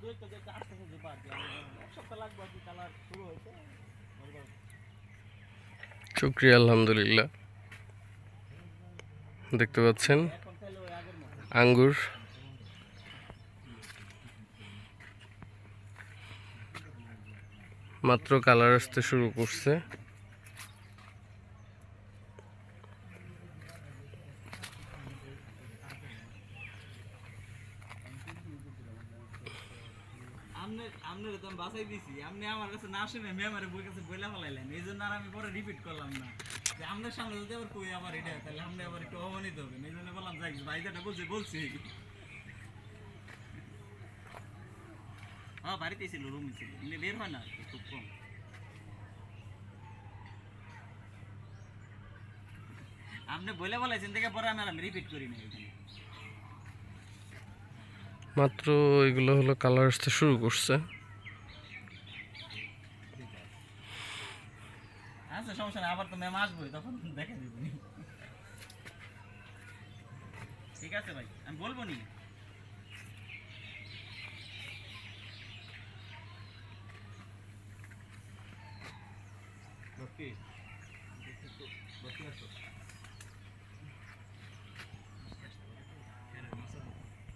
দুই একটা দেখতে আসতেছে যে পার এক সপ্তাহ লাগবে আর কি কালার শুরু হয়েছে। শুক্রিয়া আলহামদুলিল্লাহ। দেখতে পাচ্ছেন? আঙ্গুর। মাত্র কালার আসতে শুরু করছে। আমনে আমনে তো বাসাই দিছি। আপনি আমার কাছে না শুনে বই কাছে বইলা এই জন্য আর আমি পরে রিপিট করলাম না। যে আপনার সামনে যদি আবার কই আবার এটা, তাহলে আপনি আবার একটু হবেন। এই জন্য বললাম যাই ভাই যেটা বলছি। হ্যাঁ বাড়িতে ছিল রুমে ছিল। এমনি বের হয় না খুব কম। আপনি বলে বলেছেন পরে আমি আমি রিপিট করি না এখানে মাত্র এগুলো হলো কালার আসতে শুরু করছে। আচ্ছা সমস্যা নেই, আবার তো ম্যাম আসবোই তখন ঠিক আছে ভাই, আমি বলব নি।